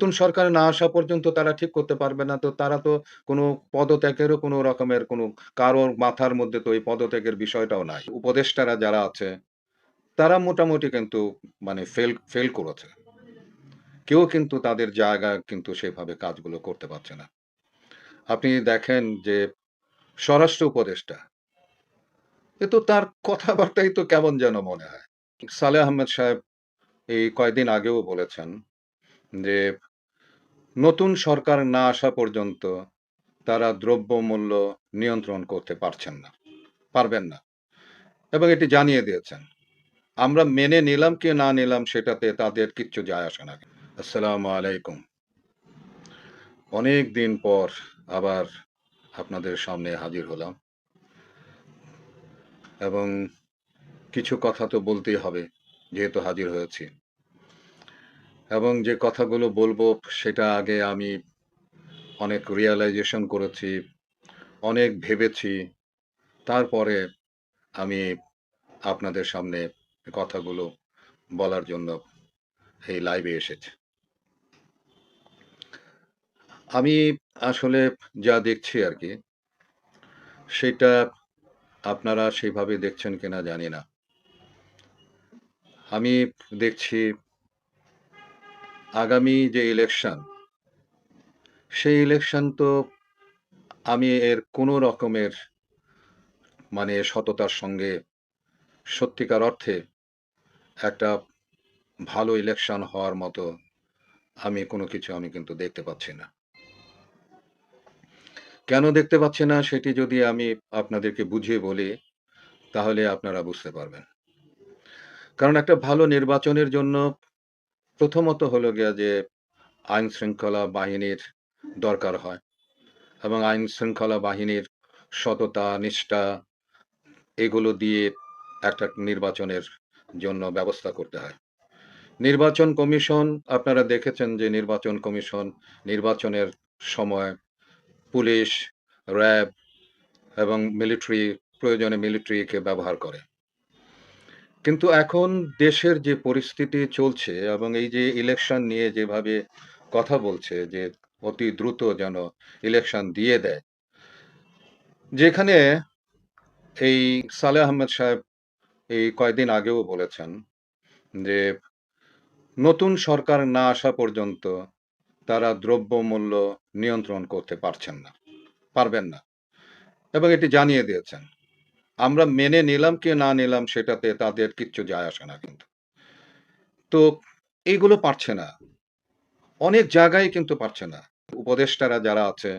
নতুন সরকার না আসা পর্যন্ত তারা ঠিক করতে পারবে না। তো তারা তো কোনো পদত্যাগেরও কোনো রকমের কোনো কারোর মাথার মধ্যে তো এই পদত্যাগের বিষয়টাও নাই। উপদেষ্টারা যারা আছে, তারা মোটামুটি কিন্তু মানে ফেল ফেল করেছে। কেউ কিন্তু তাদের জায়গায় কিন্তু সেভাবে কাজগুলো করতে পারছে না। আপনি দেখেন যে স্বরাষ্ট্র উপদেষ্টা, এ তো তার কথাবার্তাই তো কেমন যেন মনে হয়। সালে আহমেদ সাহেব এই কয়েকদিন আগেও বলেছেন যে, নতুন সরকার না আসা পর্যন্ত তারা দ্রব্যমূল্য নিয়ন্ত্রণ করতে পারছেন না, পারবেন না। এবং এটি জানিয়ে দিয়েছেন। আমরা মেনে নিলাম কি না নিলাম সেটাতে তাদের কিচ্ছু যায় আসে না। আসসালামু আলাইকুম। অনেক দিন পর আবার আপনাদের সামনে হাজির হলাম। এবং কিছু কথা তো বলতেই হবে, যেহেতু হাজির হয়েছি। এবং যে কথাগুলো বলব সেটা আগে আমি অনেক রিয়েলাইজেশন করেছি, অনেক ভেবেছি। তারপরে আমি আপনাদের সামনে কথাগুলো বলার জন্য এই লাইভে এসেছি। আমি আসলে যা দেখছি আর কি সেটা আপনারা সেভাবে দেখছেন কিনা জানি না। আমি দেখছি আগামী যে ইলেকশন, সেই ইলেকশন তো আমি এর কোনো রকমের মানে সততার সঙ্গে সত্যিকার অর্থে একটা ভালো ইলেকশন হওয়ার মতো আমি কোনো কিছু আমি কিন্তু দেখতে পাচ্ছি না। কেন দেখতে পাচ্ছি না সেটি যদি আমি আপনাদেরকে বুঝিয়ে বলি, তাহলে আপনারা বুঝতে পারবেন। কারণ একটা ভালো নির্বাচনের জন্য প্রথমত হলো গিয়া যে আইন শৃঙ্খলা বাহিনীর দরকার হয় এবং আইন শৃঙ্খলা বাহিনীর সততা, নিষ্ঠা এগুলো দিয়ে একটা নির্বাচনের জন্য ব্যবস্থা করতে হয়। নির্বাচন কমিশন আপনারা দেখেছেন যে নির্বাচন কমিশন নির্বাচনের সময় পুলিশ, র‍্যাব এবং মিলিটারি প্রয়োজনে মিলিটারিকে ব্যবহার করে। কিন্তু এখন দেশের যে পরিস্থিতি চলছে এবং এই যে ইলেকশন নিয়ে যেভাবে কথা বলছে যে অতি দ্রুত যেন ইলেকশন দিয়ে দেয়। যেখানে এই সালে আহমেদ সাহেব এই কয়েকদিন আগেও বলেছেন যে, নতুন সরকার না আসা পর্যন্ত তারা দ্রব্যমূল্য নিয়ন্ত্রণ করতে পারছেন না, পারবেন না। এবং এটি জানিয়ে দিয়েছেন। আমরা মেনে নিলাম কি না নিলাম সেটাতে তাদের কিচ্ছু যায় আসে না কিন্তু। তো এইগুলো পারছে না। অনেক জায়গায় কিন্তু পারছে না। উপদেষ্টারা যারা আছে,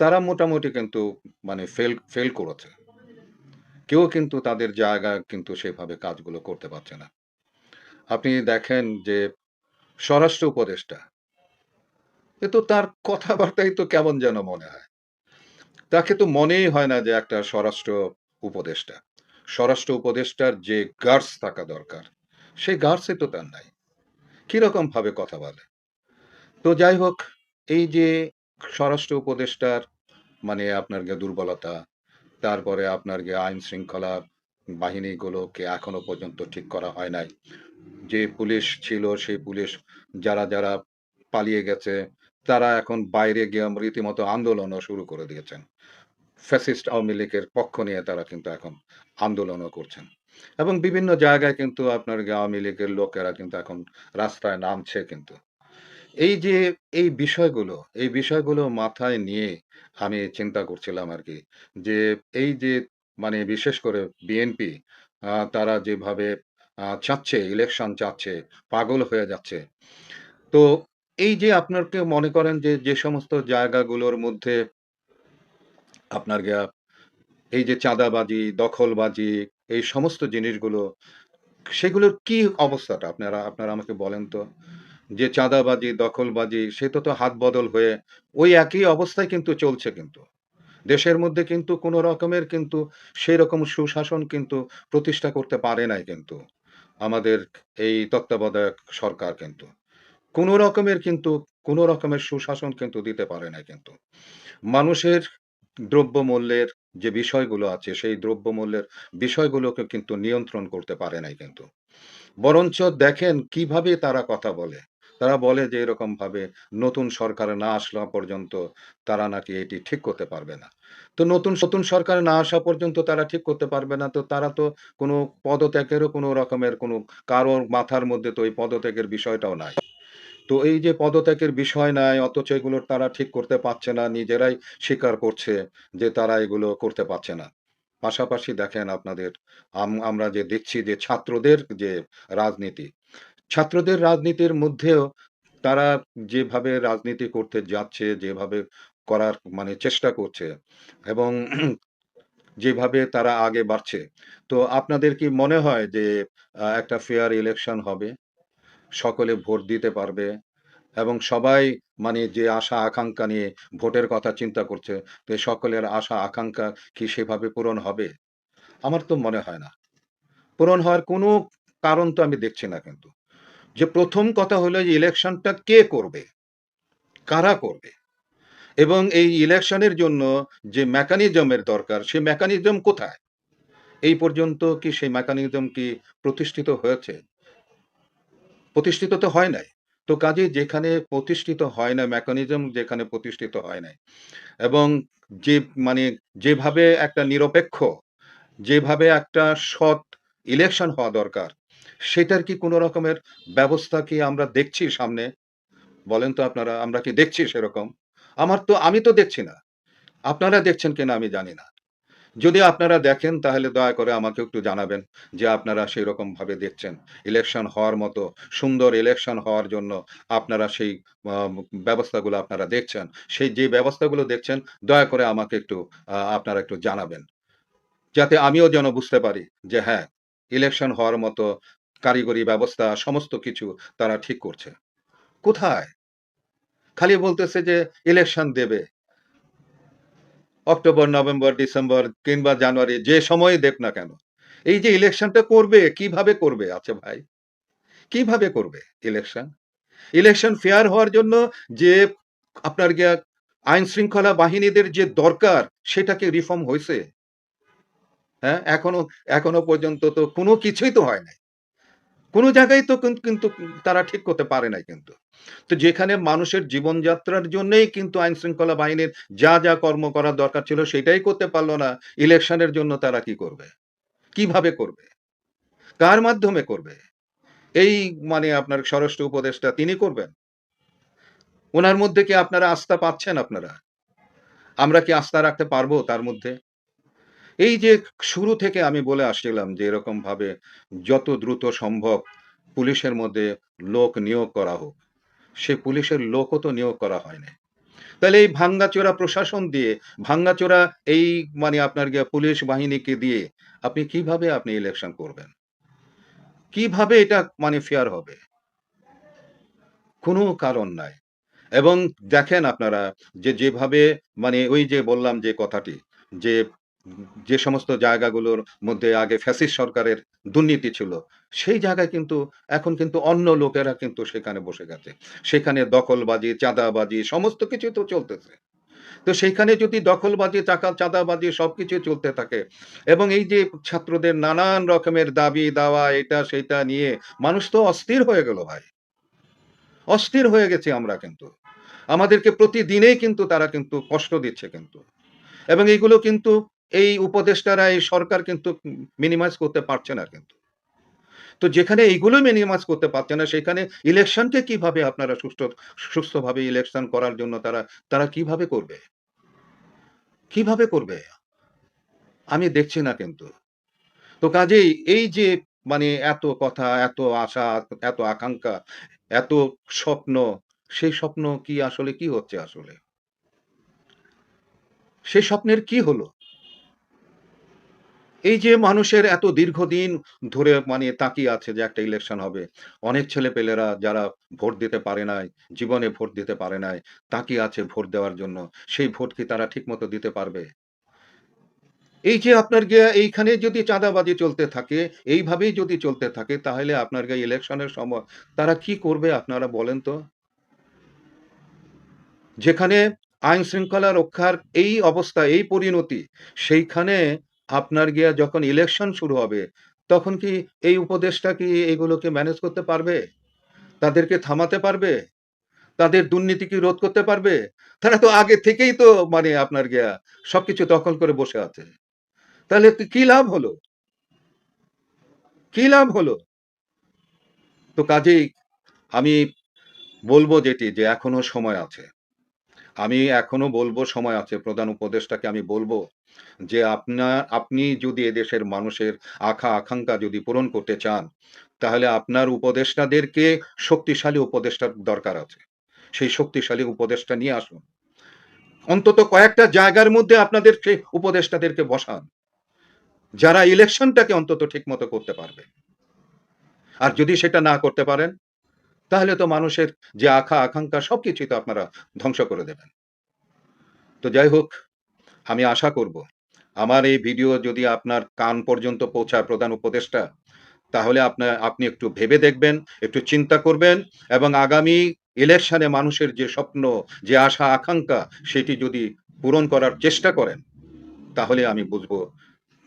তারা মোটামুটি কিন্তু মানে ফেল ফেল করেছে। কেউ কিন্তু তাদের জায়গায় কিন্তু সেভাবে কাজগুলো করতে পারছে না। আপনি দেখেন যে স্বরাষ্ট্র উপদেষ্টা, এ তো তার কথাবার্তাই তো কেমন যেন মনে হয়। তাকে তো মনেই হয় না যে একটা স্বরাষ্ট্র উপদেষ্টা। স্বরাষ্ট্র উপদেষ্টার যে গাটস থাকা দরকার, সেই গাটসই তো তার নাই। কীরকম ভাবে কথা বলে? তো যাই হোক, এই যে স্বরাষ্ট্র উপদেষ্টার মানে আপনার গিয়ে দুর্বলতা, তারপরে আপনার গিয়ে আইন শৃঙ্খলা বাহিনীগুলোকে এখনও পর্যন্ত ঠিক করা হয় নাই। যে পুলিশ ছিল সেই পুলিশ যারা, যারা পালিয়ে গেছে, তারা এখন বাইরে গিয়ে রীতিমতো আন্দোলনও শুরু করে দিয়েছেন। ফ্যাসিস্ট আওয়ামী লীগের পক্ষ নিয়ে তারা কিন্তু এখন আন্দোলনও করছেন। এবং বিভিন্ন জায়গায় কিন্তু আপনার আওয়ামী লীগের লোকেরা কিন্তু এখন রাস্তায় নামছে কিন্তু। এই যে এই বিষয়গুলো, এই বিষয়গুলো মাথায় নিয়ে আমি চিন্তা করছিলাম আর কি যে এই যে মানে বিশেষ করে বিএনপি তারা যেভাবে চাচ্ছে, ইলেকশন চাচ্ছে, পাগল হয়ে যাচ্ছে। তো এই যে আপনার কেউ মনে করেন যে, যে সমস্ত জায়গাগুলোর মধ্যে আপনার গিয়া এই যে চাঁদাবাজি, দখলবাজি এই সমস্ত জিনিসগুলো, সেগুলোর কি অবস্থাটা আপনারা আপনারা আমাকে বলেন তো? যে চাঁদাবাজি, দখলবাজি সে তো তো হাত বদল হয়ে ওই একই অবস্থায় কিন্তু চলছে কিন্তু। দেশের মধ্যে কিন্তু কোনো রকমের কিন্তু সেই রকম সুশাসন কিন্তু প্রতিষ্ঠা করতে পারে নাই কিন্তু। আমাদের এই তত্ত্বাবধায়ক সরকার কিন্তু। কোনো রকমের কিন্তু কোনো রকমের সুশাসন কিন্তু দিতে পারে নাই কিন্তু। মানুষের দ্রব্যমূল্যের যে বিষয়গুলো আছে, সেই দ্রব্যমূল্যের বিষয়গুলোকে কিন্তু নিয়ন্ত্রণ করতে পারে নাই কিন্তু। বরঞ্চ দেখেন কীভাবে তারা কথা বলে। তারা বলে যে এরকম ভাবে নতুন সরকার না আসলা পর্যন্ত তারা নাকি এটি ঠিক করতে পারবে না। তো নতুন নতুন সরকার না আসা পর্যন্ত তারা ঠিক করতে পারবে না। তো তারা তো কোনো পদত্যাগেরও কোনো রকমের কোনো কারোর মাথার মধ্যে তো এই পদত্যাগের বিষয়টাও নাই। তো এই যে পদত্যাগের বিষয় নাই অথচ এগুলোর তারা ঠিক করতে পারছে না, নিজেরাই স্বীকার করছে যে তারা এগুলো করতে পারছে না। পাশাপাশি দেখেন আপনাদের আম আমরা যে দেখছি যে ছাত্রদের যে রাজনীতি, ছাত্রদের রাজনীতির মধ্যেও তারা যেভাবে রাজনীতি করতে যাচ্ছে, যেভাবে করার মানে চেষ্টা করছে এবং যেভাবে তারা আগে বাড়ছে। তো আপনাদের কি মনে হয় যে একটা ফেয়ার ইলেকশন হবে? সকলে ভোট দিতে পারবে এবং সবাই মানে যে আশা আকাঙ্ক্ষা নিয়ে ভোটের কথা চিন্তা করছে, তো সকলের আশা আকাঙ্ক্ষা কি সেভাবে পূরণ হবে? আমার তো মনে হয় না। পূরণ হওয়ার কোনো কারণ তো আমি দেখছি না কিন্তু। যে প্রথম কথা হলো যে ইলেকশনটা কে করবে? কারা করবে? এবং এই ইলেকশনের জন্য যে মেকানিজমের দরকার, সেই মেকানিজম কোথায়? এই পর্যন্ত কি সেই মেকানিজম কি প্রতিষ্ঠিত হয়েছে? প্রতিষ্ঠিত তো হয় নাই। তো কাজেই যেখানে প্রতিষ্ঠিত হয় না, মেকানিজম যেখানে প্রতিষ্ঠিত হয় নাই এবং যে মানে যেভাবে একটা নিরপেক্ষ, যেভাবে একটা সৎ ইলেকশন হওয়া দরকার, সেটার কি কোনো রকমের ব্যবস্থা কি আমরা দেখছি সামনে? বলেন তো আপনারা, আমরা কি দেখছি সেরকম? আমার তো আমি তো দেখছি না। আপনারা দেখছেন কিনা আমি জানি না। যদি আপনারা দেখেন তাহলে দয়া করে আমাকে একটু জানাবেন যে আপনারা সেইরকমভাবে দেখছেন। ইলেকশন হওয়ার মতো সুন্দর ইলেকশন হওয়ার জন্য আপনারা সেই ব্যবস্থাগুলো আপনারা দেখছেন। সেই যে ব্যবস্থাগুলো দেখছেন দয়া করে আমাকে একটু আপনারা একটু জানাবেন। যাতে আমিও যেন বুঝতে পারি যে হ্যাঁ, ইলেকশন হওয়ার মতো কারিগরি ব্যবস্থা সমস্ত কিছু তারা ঠিক করছে। কোথায়? খালি বলতেছে যে ইলেকশন দেবে। অক্টোবর, নভেম্বর, ডিসেম্বর কিংবা জানুয়ারি যে সময়ই দেক না কেন। এই যে ইলেকশনটা করবে, কীভাবে করবে? আচ্ছা ভাই, কীভাবে করবে ইলেকশন? ইলেকশন ফেয়ার হওয়ার জন্য যে আপনার আইন শৃঙ্খলা বাহিনীদের যে দরকার সেটাকে রিফর্ম হয়েছে হ্যাঁ? এখনও এখনও পর্যন্ত তো কোনো কিছুই তো হয় নাই। কোনো জায়গায় তো কিন্তু তারা ঠিক করতে পারে নাই কিন্তু। তো যেখানে মানুষের জীবনযাত্রার জন্যই কিন্তু আইন শৃঙ্খলা বাহিনীর যা, যা কর্ম করার দরকার ছিল সেটাই করতে পারল না। ইলেকশনের জন্য তারা কি করবে? কীভাবে করবে? কার মাধ্যমে করবে? এই মানে আপনার স্বরাষ্ট্র উপদেষ্টা তিনি করবেন? ওনার মধ্যে কি আপনারা আস্থা পাচ্ছেন আপনারা? আমরা কি আস্থা রাখতে পারব তার মধ্যে? এই যে শুরু থেকে আমি বলে আসছিলাম যে এরকমভাবে যত দ্রুত সম্ভব পুলিশের মধ্যে লোক নিয়োগ করা হোক। সে পুলিশের লোকও তো নিয়োগ করা হয় নাই। তাহলে এই ভাঙ্গাচোরা প্রশাসন দিয়ে, ভাঙ্গাচোরা এই মানে আপনার পুলিশ বাহিনীকে দিয়ে আপনি কীভাবে আপনি ইলেকশন করবেন? কীভাবে এটা মানে ফেয়ার হবে? কোনো কারণ নাই। এবং দেখেন আপনারা যে যেভাবে মানে ওই যে বললাম যে কথাটি যে যে সমস্ত জায়গাগুলোর মধ্যে আগে ফ্যাসিস সরকারের দুর্নীতি ছিল, সেই জায়গায় কিন্তু এখন কিন্তু অন্য লোকেরা কিন্তু সেখানে বসে গেছে। সেখানে দখলবাজি, চাঁদাবাজি সমস্ত কিছুই তো চলতেছে। তো সেইখানে যদি দখলবাজি, চাকা চাঁদাবাজি সবকিছু চলতে থাকে এবং এই যে ছাত্রদের নানান রকমের দাবি-দাওয়া এটা সেটা নিয়ে মানুষ তো অস্থির হয়ে গেল ভাই। অস্থির হয়ে গেছি আমরা কিন্তু। আমাদেরকে প্রতিদিনেই কিন্তু তারা কিন্তু কষ্ট দিচ্ছে কিন্তু। এবং এইগুলো কিন্তু এই উপদেষ্টারা, এই সরকার কিন্তু মিনিমাইজ করতে পারছে না কিন্তু। তো যেখানে এইগুলো মিনিমাইজ করতে পারছে না সেখানে ইলেকশনকে কীভাবে আপনারা সুস্থ সুস্থভাবে ইলেকশন করার জন্য তারা তারা কীভাবে করবে? কীভাবে করবে? আমি দেখছি না কিন্তু। তো কাজেই এই যে মানে এত কথা, এত আশা, এত আকাঙ্ক্ষা, এত স্বপ্ন, সেই স্বপ্ন কি আসলে কি হচ্ছে আসলে? সেই স্বপ্নের কি হলো? এই যে মানুষের এত দীর্ঘদিন ধরে মানে তাকিয়ে আছে যে একটা ইলেকশন হবে। অনেক ছেলেপেলেরা যারা ভোট দিতে পারে নাই, জীবনে ভোট দিতে পারে নাই, তাকিয়ে আছে ভোট দেওয়ার জন্য। সেই ভোট কি তারা ঠিকমতো দিতে পারবে? এই যে আপনার গিয়া এইখানে যদি চাঁদাবাজি চলতে থাকে, এইভাবেই যদি চলতে থাকে তাহলে আপনার গিয়ে ইলেকশনের সময় তারা কি করবে আপনারা বলেন তো? যেখানে আইন শৃঙ্খলা রক্ষার এই অবস্থা, এই পরিণতি, সেইখানে আপনার গিয়া যখন ইলেকশন শুরু হবে, তখন কি এই উপদেশটা কি এগুলোকে ম্যানেজ করতে পারবে? তাদেরকে থামাতে পারবে? তাদের দুর্নীতি কি রোধ করতে পারবে? তারা তো আগে থেকেই তো মানে আপনার গিয়া সবকিছু দখল করে বসে আছে। তাহলে কি লাভ হলো? কি লাভ হলো? তো কাজেই আমি বলব যেটি যে এখনও সময় আছে। আমি এখনও বলব সময় আছে প্রধান উপদেষ্টাকে আমি বলব যে আপনার আপনি যদি এদেশের মানুষের আশা-আকাঙ্ক্ষা যদি পূরণ করতে চান, তাহলে আপনার উপদেষ্টাদেরকে শক্তিশালী উপদেষ্টার দরকার আছে। সেই শক্তিশালী উপদেষ্টা নিয়ে আসুন। অন্তত কয়েকটা জায়গার মধ্যে আপনাদের সেই উপদেষ্টাদেরকে বসান। যারা ইলেকশনটাকে অন্তত ঠিকমতো করতে পারবে। আর যদি সেটা না করতে পারেন, তাহলে তো মানুষের যে আশা-আকাঙ্ক্ষা সবকিছুই তো আপনারা ধ্বংস করে দেবেন। তো যাই হোক, আমি আশা করব আমার এই ভিডিও যদি আপনার কান পর্যন্ত পৌঁছায় প্রধান উপদেষ্টা, তাহলে আপনার আপনি একটু ভেবে দেখবেন, একটু চিন্তা করবেন এবং আগামী ইলেকশনে মানুষের যে স্বপ্ন, যে আশা-আকাঙ্ক্ষা সেটি যদি পূরণ করার চেষ্টা করেন, তাহলে আমি বুঝব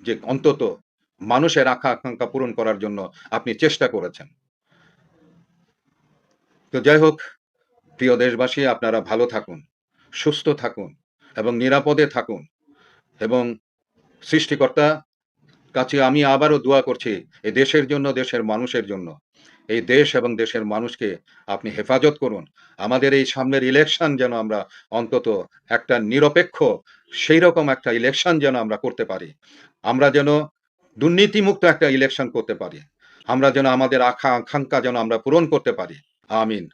যে অন্তত মানুষের আশা-আকাঙ্ক্ষা পূরণ করার জন্য আপনি চেষ্টা করেছেন। তো যাই হোক, প্রিয় দেশবাসী আপনারা ভালো থাকুন, সুস্থ থাকুন এবং নিরাপদে থাকুন এবং সৃষ্টিকর্তা কাছে আমি আবারও দোয়া করছি এই দেশের জন্য, দেশের মানুষের জন্য। এই দেশ এবং দেশের মানুষকে আপনি হেফাজত করুন। আমাদের এই সামনের ইলেকশন যেন আমরা অন্তত একটা নিরপেক্ষ সেই রকম একটা ইলেকশন যেন আমরা করতে পারি। আমরা যেন দুর্নীতিমুক্ত একটা ইলেকশন করতে পারি। আমরা যেন আমাদের আশা-আকাঙ্ক্ষা যেন আমরা পূরণ করতে পারি। ആമീൻ